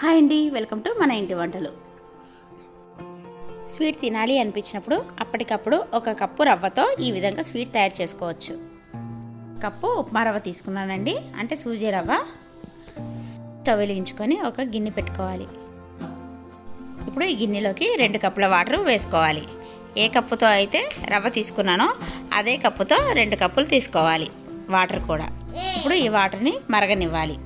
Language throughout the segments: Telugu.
హాయ్ అండి వెల్కమ్ టు మన ఇంటి వంటలు. స్వీట్ తినాలి అనిపించినప్పుడు అప్పటికప్పుడు ఒక కప్పు రవ్వతో ఈ విధంగా స్వీట్ తయారు చేసుకోవచ్చు. కప్పు ఉప్మా రవ్వ తీసుకున్నానండి అంటే సూజీ రవ్వ. స్టవ్ వెలిగించుకొని ఒక గిన్నె పెట్టుకోవాలి. ఇప్పుడు ఈ గిన్నెలోకి రెండు కప్పుల వాటర్ వేసుకోవాలి. ఏ కప్పుతో అయితే రవ్వ తీసుకున్నానో అదే కప్పుతో రెండు కప్పులు తీసుకోవాలి వాటర్ కూడా. ఇప్పుడు ఈ వాటర్ని మరగనివ్వాలి.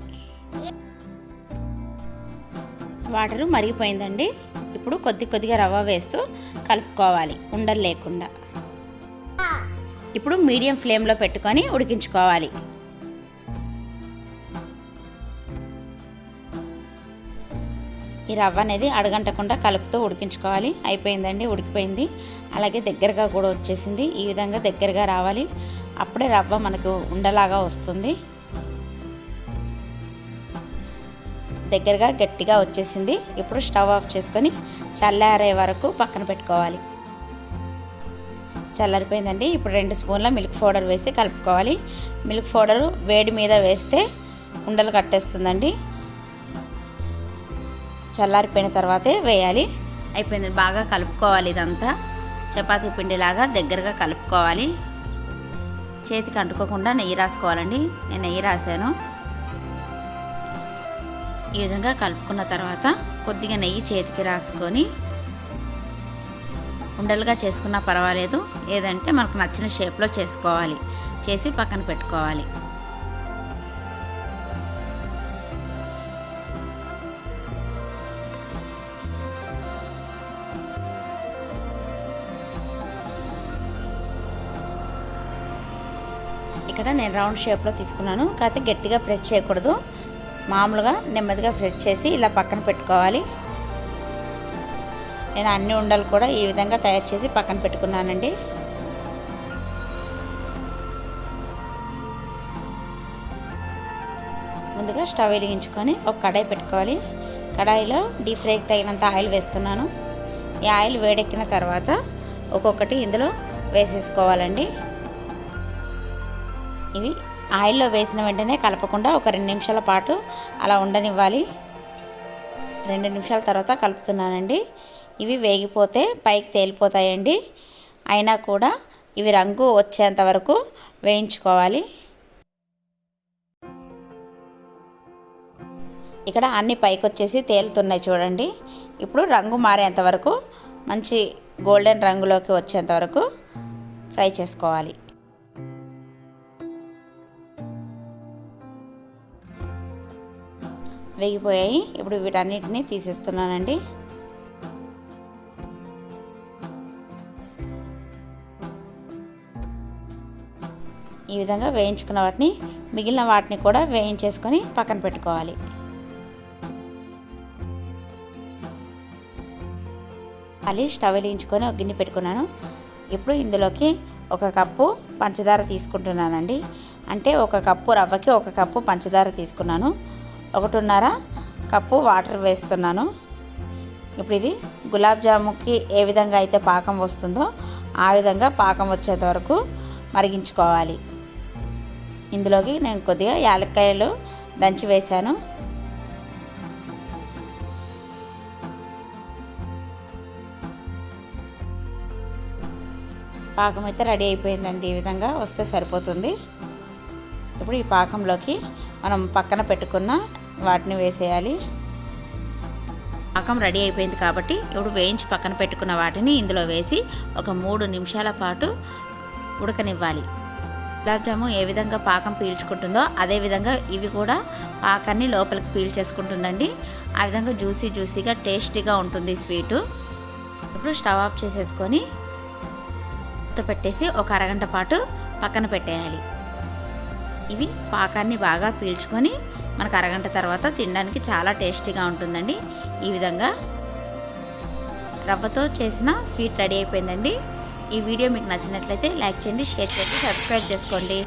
వాటరు మరిగిపోయిందండి. ఇప్పుడు కొద్ది కొద్దిగా రవ్వ వేస్తూ కలుపుకోవాలి ఉండలు లేకుండా. ఇప్పుడు మీడియం ఫ్లేమ్లో పెట్టుకొని ఉడికించుకోవాలి. ఈ రవ్వ అనేది అడగంటకుండా కలుపుతూ ఉడికించుకోవాలి. అయిపోయిందండి ఉడికిపోయింది. అలాగే దగ్గరగా కూడా వచ్చేసింది. ఈ విధంగా దగ్గరగా రావాలి. అప్పుడే రవ్వ మనకు ఉండలాగా వస్తుంది. దగ్గరగా గట్టిగా వచ్చేసింది. ఇప్పుడు స్టవ్ ఆఫ్ చేసుకొని చల్లారే వరకు పక్కన పెట్టుకోవాలి. చల్లారిపోయిందండి. ఇప్పుడు రెండు స్పూన్ల మిల్క్ పౌడర్ వేసి కలుపుకోవాలి. మిల్క్ పౌడరు వేడి మీద వేస్తే ఉండలు కట్టేస్తుందండి. చల్లారిపోయిన తర్వాతే వేయాలి. అయిపోయింది. బాగా కలుపుకోవాలి ఇదంతా. చపాతీ పిండిలాగా దగ్గరగా కలుపుకోవాలి. చేతికి అంటుకోకుండా నెయ్యి రాసుకోవాలండి. నేను నెయ్యి రాశాను. ఈ విధంగా కలుపుకున్న తర్వాత కొద్దిగా నెయ్యి చేతికి రాసుకొని ఉండలుగా చేసుకున్నా పర్వాలేదు. ఏదంటే మనకు నచ్చిన షేప్లో చేసుకోవాలి. చేసి పక్కన పెట్టుకోవాలి. ఇక్కడ నేను రౌండ్ షేప్లో తీసుకున్నాను. కాకపోతే గట్టిగా ప్రెస్ చేయకూడదు. మామూలుగా నెమ్మదిగా ఫ్రెష్ చేసి ఇలా పక్కన పెట్టుకోవాలి. నేను అన్ని ఉండలు కూడా ఈ విధంగా తయారు చేసి పక్కన పెట్టుకున్నానండి. ముందుగా స్టవ్ వెలిగించుకొని ఒక కడాయి పెట్టుకోవాలి. కడాయిలో డీప్ ఫ్రైకి తగినంత ఆయిల్ వేస్తున్నాను. ఈ ఆయిల్ వేడెక్కిన తర్వాత ఒక్కొక్కటి ఇందులో వేసేసుకోవాలండి. ఇవి ఆయిల్లో వేసిన వెంటనే కలపకుండా ఒక రెండు నిమిషాల పాటు అలా ఉండనివ్వాలి. రెండు నిమిషాల తర్వాత కలుపుతున్నానండి. ఇవి వేగిపోతే పైకి తేలిపోతాయండి. అయినా కూడా ఇవి రంగు వచ్చేంత వరకు వేయించుకోవాలి. ఇక్కడ అన్ని పైకి వచ్చేసి తేలుతున్నాయి చూడండి. ఇప్పుడు రంగు మారేంత వరకు మంచి గోల్డెన్ రంగులోకి వచ్చేంత వరకు ఫ్రై చేసుకోవాలి. వేగిపోయాయి. ఇప్పుడు వీటన్నిటిని తీసేస్తున్నానండి. ఈ విధంగా వేయించుకున్న వాటిని మిగిలిన వాటిని కూడా వేయించేసుకొని పక్కన పెట్టుకోవాలి. మళ్ళీ స్టవ్ వెలిగించుకొని ఒక గిన్నె పెట్టుకున్నాను. ఇప్పుడు ఇందులోకి ఒక కప్పు పంచదార తీసుకుంటున్నానండి. అంటే ఒక కప్పు రవ్వకి ఒక కప్పు పంచదార తీసుకున్నాను. ఒకటిన్నర కప్పు వాటర్ వేస్తున్నాను. ఇప్పుడు ఇది గులాబ్ జాముకి ఏ విధంగా అయితే పాకం వస్తుందో ఆ విధంగా పాకం వచ్చేంత వరకు మరిగించుకోవాలి. ఇందులోకి నేను కొద్దిగా యాలక్కాయలు దంచి వేశాను. పాకం అయితే రెడీ అయిపోయిందండి. ఈ విధంగా వస్తే సరిపోతుంది. ఇప్పుడు ఈ పాకంలోకి మనం పక్కన పెట్టుకున్న వాటిని వేసేయాలి. పాకం రెడీ అయిపోయింది కాబట్టి ఇప్పుడు వేయించి పక్కన పెట్టుకున్న వాటిని ఇందులో వేసి ఒక మూడు నిమిషాల పాటు ఉడకనివ్వాలి. గులాబ్ జాము ఏ విధంగా పాకం పీల్చుకుంటుందో అదే విధంగా ఇవి కూడా పాకాన్ని లోపలికి పీల్చేసుకుంటుందండి. ఆ విధంగా జ్యూసీ జ్యూసీగా టేస్టీగా ఉంటుంది స్వీటు. ఇప్పుడు స్టవ్ ఆఫ్ చేసేసుకొని పెట్టేసి ఒక అరగంట పాటు పక్కన పెట్టేయాలి. ఇవి పాకాన్ని బాగా పీల్చుకొని మనకు అరగంట తర్వాత తినడానికి చాలా టేస్టీగా ఉంటుందండి. ఈ విధంగా రవ్వతో చేసిన స్వీట్ రెడీ అయిపోయిందండి. ఈ వీడియో మీకు నచ్చినట్లయితే లైక్ చేయండి షేర్ చేయండి సబ్స్క్రైబ్ చేసుకోండి.